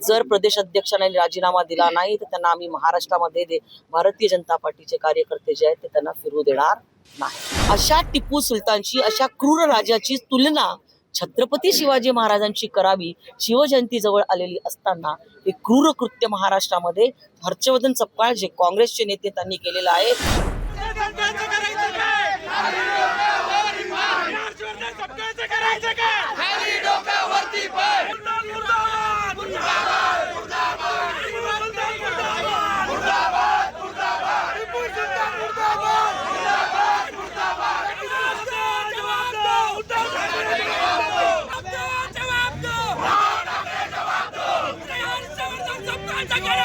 जर प्रदेश अध्यक्षांनी राजीनामा दिला नाही तर त्यांना आम्ही महाराष्ट्रामध्ये दे- भारतीय जनता पार्टीचे कार्यकर्ते जे आहेत ते त्यांना फिरू देणार नाही. अशा टिपू सुलतानची अशा क्रूर राजाची तुलना छत्रपती शिवाजी महाराजांची करावी शिवजयंती जवळ आलेली असताना हे क्रूर कृत्य महाराष्ट्रामध्ये हर्षवर्धन सपकाळ जे काँग्रेसचे नेते त्यांनी केलेलं आहे.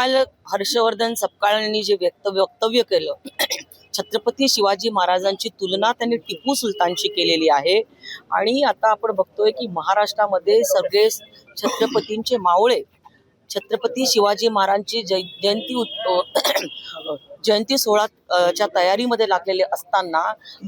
काल हर्षवर्धन सपकाळ यांनी जे व्यक्त वक्तव्य केलं छत्रपती शिवाजी महाराजांची तुलना त्यांनी टिपू सुलतानशी केलेली आहे. आणि आता आपण बघतोय की महाराष्ट्रामध्ये सगळे छत्रपतींचे मावळे छत्रपती शिवाजी महाराजांची जय जयंती जयंती सोहळा च्या तयारीमध्ये लागलेले असताना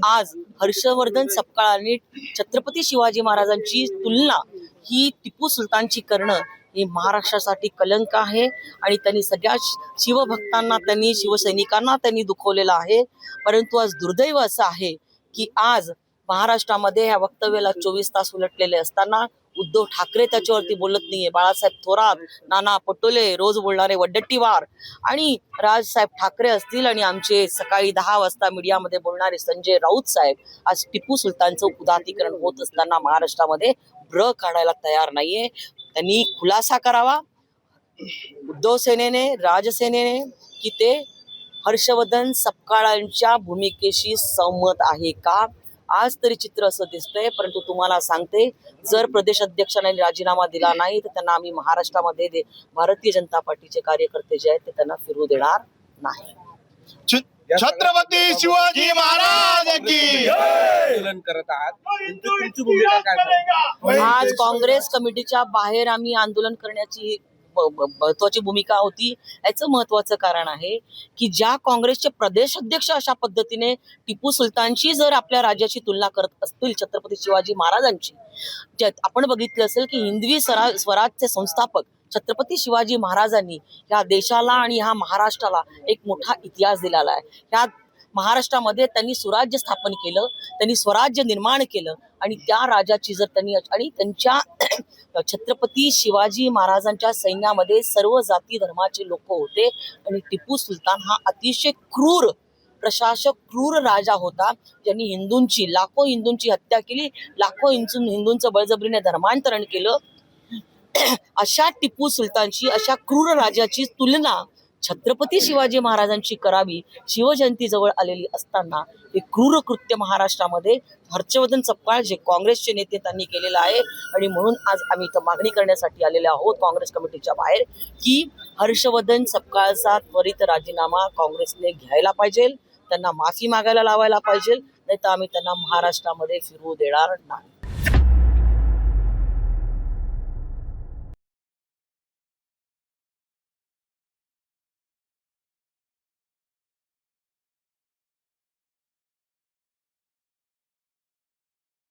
आज हर्षवर्धन सपकाळांनी छत्रपती शिवाजी महाराजांची तुलना ही टिपू सुलतानची करणं हे महाराष्ट्रासाठी कलंक आहे आणि त्यांनी सगळ्या शिवभक्तांना त्यांनी शिवसैनिकांना त्यांनी दुखवलेलं आहे. परंतु आज दुर्दैव असं आहे की आज महाराष्ट्रामध्ये ह्या वक्तव्याला चोवीस तास उलटलेले असताना उद्धव ठाकरे त्याच्यावरती बोलत नाहीये. बाळासाहेब थोरात नाना पटोले रोज बोलणारे वड्डट्टीवार आणि राजसाहेब ठाकरे असतील आणि आमचे सकाळी दहा वाजता मीडियामध्ये बोलणारे संजय राऊत साहेब आज टिपू सुलतानचं उदातीकरण होत असताना महाराष्ट्रामध्ये ब्र काढायला तयार नाहीये. त्यांनी खुलासा करावा. उद्धव सेनेने राजसेनेने की ते हर्षवर्धन सपकाळांच्या भूमिकेशी सहमत आहे का? आज तरी चित्र असं दिसतंय परंतु तुम्हाला सांगते जर प्रदेश अध्यक्षांनी राजीनामा दिला नाही तर त्यांना आम्ही महाराष्ट्रामध्ये दे- भारतीय जनता पार्टीचे कार्यकर्ते जे आहेत ते त्यांना फिरू देणार नाही. छत्रपती शिवाजी महाराज की. आंदोलन करत आहात. तुमची तुमची भूमिका काय आज काँग्रेस कमिटीच्या बाहेर आम्ही आंदोलन करण्याची महत्वाची भूमिका होती. याचं महत्वाचं कारण आहे की ज्या काँग्रेसचे प्रदेश अध्यक्ष अशा पद्धतीने टिपू सुलतानशी जर आपल्या राज्याची तुलना करत असतील छत्रपती शिवाजी महाराजांची ज्यात आपण बघितलं असेल की हिंदवी स्वरा स्वराजचे संस्थापक छत्रपती शिवाजी महाराजांनी या देशाला आणि ह्या महाराष्ट्राला एक मोठा इतिहास दिलेला आहे. ह्या महाराष्ट्रामध्ये त्यांनी सुराज्य स्थापन केलं त्यांनी स्वराज्य निर्माण केलं आणि त्या राजाची जर त्यांनी आणि त्यांच्या छत्रपती शिवाजी महाराजांच्या सैन्यामध्ये सर्व जाती धर्माचे लोक होते. आणि टिपू सुलतान हा अतिशय क्रूर प्रशासक क्रूर राजा होता. ज्यांनी हिंदूंची लाखो हिंदूंची हत्या केली. लाखो हिंदू हिंदूंचं बळजबरीने धर्मांतरण केलं. अशा टिपू सुलतानची अशा क्रूर राजाची तुलना छत्रपती शिवाजी महाराजांची करावी शिवजयंती जवळ आलेली असताना हे क्रूर कृत्य महाराष्ट्रामध्ये हर्षवर्धन सपकाळ जे काँग्रेसचे नेते त्यांनी केलेलं आहे. आणि म्हणून आज आम्ही इथं मागणी करण्यासाठी आलेले आहोत काँग्रेस कमिटीच्या बाहेर की हर्षवर्धन सपकाळचा त्वरित राजीनामा काँग्रेसने घ्यायला पाहिजे त्यांना माफी मागायला लावायला पाहिजे नाही तर आम्ही त्यांना महाराष्ट्रामध्ये फिरवू देणार नाही.